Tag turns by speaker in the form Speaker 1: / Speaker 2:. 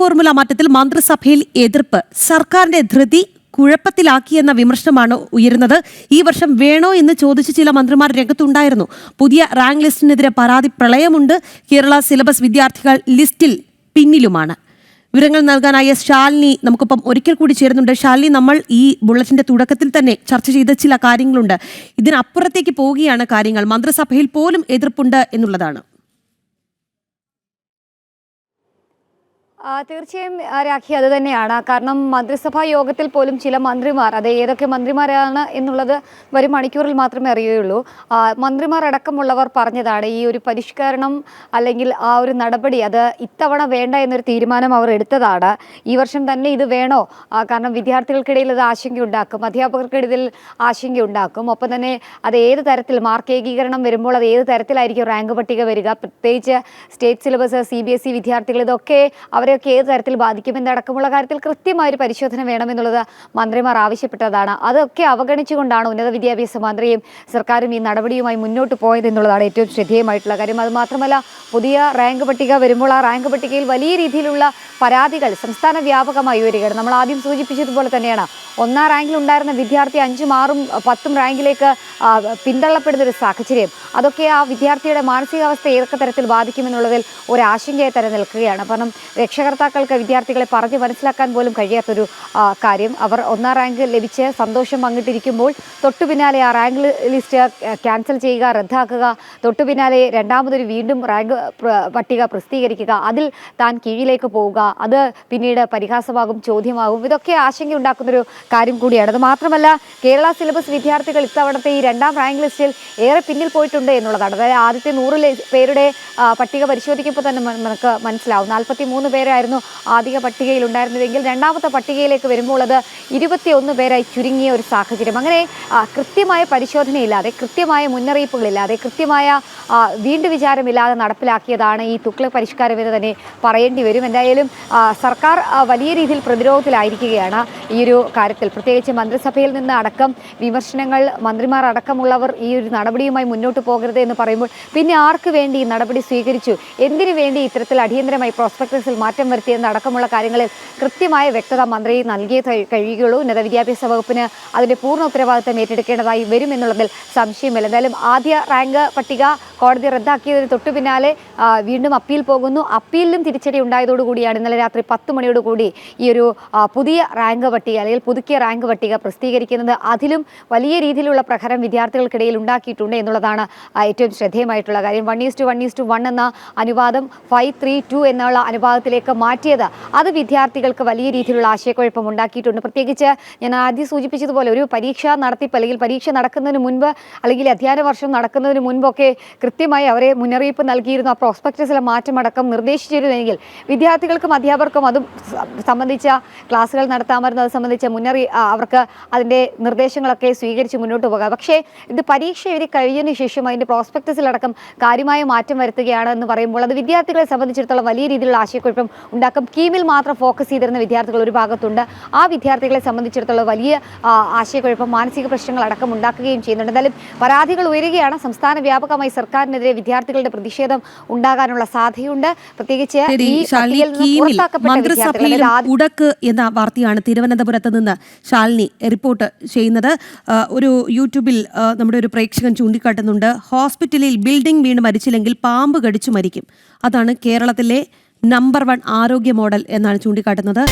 Speaker 1: Formula മാറ്റത്തിൽ മന്ത്രിസഭയിൽ എതിർപ്പ്. സർക്കാരിന്റെ ധൃതി കുഴപ്പത്തിലാക്കിയെന്ന വിമർശനമാണ് ഉയരുന്നത്. ഈ വർഷം വേണോ എന്ന് ചോദിച്ച് ചില മന്ത്രിമാർ രംഗത്തുണ്ടായിരുന്നു. പുതിയ റാങ്ക് ലിസ്റ്റിനെതിരെ പരാതി പ്രളയമുണ്ട്. കേരള സിലബസ് വിദ്യാർത്ഥികൾ ലിസ്റ്റിൽ പിന്നിലുമാണ്. വിവരങ്ങൾ നൽകാനായ ശാലിനി നമുക്കിപ്പം ഒരിക്കൽ കൂടി ചേരുന്നുണ്ട്. ശാലിനി നമ്മൾ ഈ ബുള്ളറ്റിന്റെ തുടക്കത്തിൽ തന്നെ ചർച്ച ചെയ്ത ചില കാര്യങ്ങളുണ്ട്. ഇതിനപ്പുറത്തേക്ക് പോവുകയാണ് കാര്യങ്ങൾ. മന്ത്രിസഭയിൽ പോലും എതിർപ്പുണ്ട് എന്നുള്ളതാണ്.
Speaker 2: തീർച്ചയായും രാഖി അത് തന്നെയാണ്. കാരണം മന്ത്രിസഭാ യോഗത്തിൽ പോലും ചില മന്ത്രിമാർ അത് ഏതൊക്കെ മന്ത്രിമാരാണ് എന്നുള്ളത് വരും മണിക്കൂറിൽ മാത്രമേ അറിയുകയുള്ളൂ. മന്ത്രിമാർ അടക്കമുള്ളവർ പറഞ്ഞതാണ് ഈ ഒരു പരിഷ്കരണം അല്ലെങ്കിൽ ആ ഒരു നടപടി അത് ഇത്തവണ വേണ്ട എന്നൊരു തീരുമാനം അവർ എടുത്തതാണ്. ഈ വർഷം തന്നെ ഇത് വേണോ? കാരണം വിദ്യാർത്ഥികൾക്കിടയിൽ അത് ആശങ്കയുണ്ടാക്കും അധ്യാപകർക്കിടയിൽ ആശങ്കയുണ്ടാക്കും. ഒപ്പം തന്നെ അത് ഏത് തരത്തിൽ മാർക്ക് ഏകീകരണം വരുമ്പോൾ അത് ഏത് തരത്തിലായിരിക്കും റാങ്ക് പട്ടിക വരിക? പ്രത്യേകിച്ച് state syllabus C B S E വിദ്യാർത്ഥികൾ ഇതൊക്കെ അവരെയൊക്കെ ഏത് തരത്തിൽ ബാധിക്കും എന്നടക്കമുള്ള കാര്യത്തിൽ കൃത്യമായ ഒരു പരിശോധന വേണമെന്നുള്ളത് മന്ത്രിമാർ ആവശ്യപ്പെട്ടതാണ്. അതൊക്കെ അവഗണിച്ചുകൊണ്ടാണ് ഉന്നത വിദ്യാഭ്യാസ മന്ത്രിയും സർക്കാരും ഈ നടപടിയുമായി മുന്നോട്ട് പോയത് എന്നുള്ളതാണ് ഏറ്റവും ശ്രദ്ധേയമായിട്ടുള്ള കാര്യം. അത് മാത്രമല്ല പുതിയ റാങ്ക് പട്ടിക വരുമ്പോൾ ആ റാങ്ക് പട്ടികയിൽ വലിയ രീതിയിലുള്ള പരാതികൾ സംസ്ഥാന വ്യാപകമായി വരികയാണ് നമ്മൾ ആദ്യം സൂചിപ്പിച്ചതുപോലെ തന്നെയാണ് ഒന്നാം റാങ്കിൽ ഉണ്ടായിരുന്ന വിദ്യാർത്ഥി അഞ്ചും ആറും പത്തും റാങ്കിലേക്ക് പിന്തള്ളപ്പെടുന്ന ഒരു സാഹചര്യം. അതൊക്കെ ആ വിദ്യാർത്ഥിയുടെ മാനസികാവസ്ഥ ഏതൊക്കെ തരത്തിൽ ബാധിക്കുമെന്നുള്ളതിൽ ഒരു ആശങ്കയെ തന്നെ നിൽക്കുകയാണ്. കാരണം രക്ഷകർത്താക്കൾക്ക് വിദ്യാർത്ഥികളെ പറഞ്ഞ് മനസ്സിലാക്കാൻ പോലും കഴിയാത്തൊരു കാര്യം. അവർ ഒന്നാം റാങ്ക് ലഭിച്ച് സന്തോഷം പങ്കിട്ടിരിക്കുമ്പോൾ തൊട്ടു പിന്നാലെ ആ റാങ്ക് ലിസ്റ്റ് ക്യാൻസൽ ചെയ്യുക റദ്ദാക്കുക തൊട്ടു പിന്നാലെ രണ്ടാമതൊരു വീണ്ടും റാങ്ക് പട്ടിക പ്രസിദ്ധീകരിക്കുക അതിൽ താൻ കീഴിലേക്ക് പോവുക അത് പിന്നീട് പരിഹാസമാകും ചോദ്യമാകും. ഇതൊക്കെ ആശങ്കയുണ്ടാക്കുന്നൊരു കാര്യം കൂടിയാണ്. അത് മാത്രമല്ല കേരള സിലബസ് വിദ്യാർത്ഥികൾ ഇത്തവണത്തെ ഈ രണ്ടാം റാങ്ക് ലിസ്റ്റിൽ ഏറെ പിന്നിൽ പോയിട്ടുണ്ട് എന്നുള്ളതാണ്. അതായത് ആദ്യത്തെ നൂറിൽ പേരുടെ പട്ടിക പരിശോധിക്കുമ്പോൾ തന്നെ നമുക്ക് മനസ്സിലാവും. നാൽപ്പത്തി മൂന്ന് പേരായിരുന്നു ആദ്യ പട്ടികയിൽ ഉണ്ടായിരുന്നതെങ്കിൽ രണ്ടാമത്തെ പട്ടികയിലേക്ക് വരുമ്പോൾ അത് ഇരുപത്തിയൊന്ന് പേരായി ചുരുങ്ങിയ ഒരു സാഹചര്യം. അങ്ങനെ കൃത്യമായ പരിശോധനയില്ലാതെ കൃത്യമായ മുന്നറിയിപ്പുകളില്ലാതെ കൃത്യമായ വീണ്ടു വിചാരമില്ലാതെ നടപ്പിലാക്കിയതാണ് ഈ തുക്ലക് പരിഷ്കാരം എന്ന് തന്നെ പറയേണ്ടി വരും. എന്തായാലും സർക്കാർ വലിയ രീതിയിൽ പ്രതിരോധത്തിലായിരിക്കുകയാണ് ഈ ഒരു കാര്യത്തിൽ. പ്രത്യേകിച്ച് മന്ത്രിസഭയിൽ നിന്ന് അടക്കം വിമർശനങ്ങൾ മന്ത്രിമാർ അടക്കമുള്ളവർ ഈ ഒരു നടപടിയുമായി മുന്നോട്ട് പോകരുത് എന്ന് പറയുമ്പോൾ പിന്നെ ആർക്ക് വേണ്ടി ഈ നടപടി സ്വീകരിച്ചു? എന്തിനു വേണ്ടി ഇത്തരത്തിൽ അടിയന്തരമായി പ്രോസ്പെക്ടസിൽ മാറ്റം വരുത്തിയെന്ന് അടക്കമുള്ള കാര്യങ്ങളിൽ കൃത്യമായ വ്യക്തത മന്ത്രി നൽകിയേ കഴി- കഴിയുകയുള്ളൂ. ഉന്നത വിദ്യാഭ്യാസ വകുപ്പിന് അതിന്റെ പൂർണ ഉത്തരവാദിത്തം ഏറ്റെടുക്കേണ്ടതായി വരും എന്നുള്ളതിൽ സംശയമില്ല. എന്തായാലും ആദ്യ റാങ്ക് പട്ടിക കോടതി റദ്ദാക്കിയതിന് തൊട്ടു പിന്നാലെ വീണ്ടും അപ്പീൽ പോകുന്നു. അപ്പീലിലും തിരിച്ചടി ഉണ്ടായതോടുകൂടിയാണ് ഇന്നലെ രാത്രി പത്ത് മണിയോടുകൂടി ഈ ഒരു പുതിയ റാങ്ക് പട്ടിക അല്ലെങ്കിൽ പുതുക്കിയ റാങ്ക് പട്ടിക പ്രസിദ്ധീകരിക്കുന്നത് അതിലും വലിയ രീതിയിലുള്ള പ്രഹരം വിദ്യാർത്ഥികൾക്കിടയിൽ ഉണ്ടാക്കിയിട്ടുണ്ട് എന്നുള്ളതാണ് ഏറ്റവും ശ്രദ്ധേയമായിട്ടുള്ള കാര്യം. One is to one is to one എന്ന അനുപാതം ഫൈവ് ത്രീ ടു എന്നുള്ള അനുപാതത്തിലേക്ക് മാറ്റിയത് അത് വിദ്യാർത്ഥികൾക്ക് വലിയ രീതിയിലുള്ള ആശയക്കുഴപ്പം ഉണ്ടാക്കിയിട്ടുണ്ട്. പ്രത്യേകിച്ച് ഞാൻ ആദ്യം സൂചിപ്പിച്ചതുപോലെ ഒരു പരീക്ഷ നടത്തിപ്പ് അല്ലെങ്കിൽ പരീക്ഷ നടക്കുന്നതിന് മുൻപ് അല്ലെങ്കിൽ അധ്യയന വർഷം നടക്കുന്നതിന് മുൻപൊക്കെ കൃത്യമായി അവരെ മുന്നറിയിപ്പ് നൽകിയിരുന്നു. ആ പ്രോസ്പെക്ടസിലെ മാറ്റമടക്കം നിർദ്ദേശിച്ചിരുന്നെങ്കിൽ വിദ്യാർത്ഥികൾക്കും അധ്യാപകർക്കും അതും സംബന്ധിച്ച ക്ലാസ്സുകൾ നടത്താമായിരുന്നു. അത് സംബന്ധിച്ച മുന്നറി അവർക്ക് അതിന്റെ നിർദ്ദേശങ്ങളൊക്കെ സ്വീകരിച്ച് മുന്നോട്ട് പോകാം. പക്ഷേ ഇത് പരീക്ഷ എഴുതി കഴിഞ്ഞതിന് ശേഷം അതിന്റെ പ്രോസ്പെക്ടസിലടക്കം കാര്യമായ മാറ്റം വരുത്തുകയാണ് എന്ന് പറയുമ്പോൾ അത് വിദ്യാർത്ഥികളെ സംബന്ധിച്ചിടത്തോളം വലിയ രീതിയിലുള്ള ആശയക്കുഴപ്പം ഉണ്ടാക്കും. കീമിൽ മാത്രം ഫോക്കസ് ചെയ്തിരുന്ന വിദ്യാർത്ഥികൾ ഒരു ഭാഗത്തുണ്ട്. ആ വിദ്യാർത്ഥികളെ സംബന്ധിച്ചിടത്തോളം വലിയ ആശയക്കുഴപ്പം മാനസിക പ്രശ്നങ്ങൾ അടക്കം ഉണ്ടാക്കുകയും ചെയ്യുന്നുണ്ട്. എന്തായാലും പരാതികൾ ഉയരുകയാണ്. സംസ്ഥാന വ്യാപകമായി സർക്കാരിനെതിരെ വിദ്യാർത്ഥികളുടെ പ്രതിഷേധം ഉണ്ടാകാനുള്ള സാധ്യതയുണ്ട്. പ്രത്യേകിച്ച്
Speaker 1: മന്ത്രിസഭയിലും ഉടക്ക് എന്ന വാർത്തയാണ് തിരുവനന്തപുരത്ത് നിന്ന്. ശാലിനി റിപ്പോർട്ട് ചെയ്യുന്നത്. ഒരു യൂട്യൂബിൽ നമ്മുടെ ഒരു പ്രേക്ഷകൻ ചൂണ്ടിക്കാട്ടുന്നുണ്ട്. ഹോസ്പിറ്റലിൽ ബിൽഡിംഗ് വീണ് മരിച്ചില്ലെങ്കിൽ പാമ്പ് കടിച്ചു മരിക്കും. അതാണ് കേരളത്തിലെ നമ്പർ വൺ ആരോഗ്യ മോഡൽ എന്നാണ് ചൂണ്ടിക്കാട്ടുന്നത്.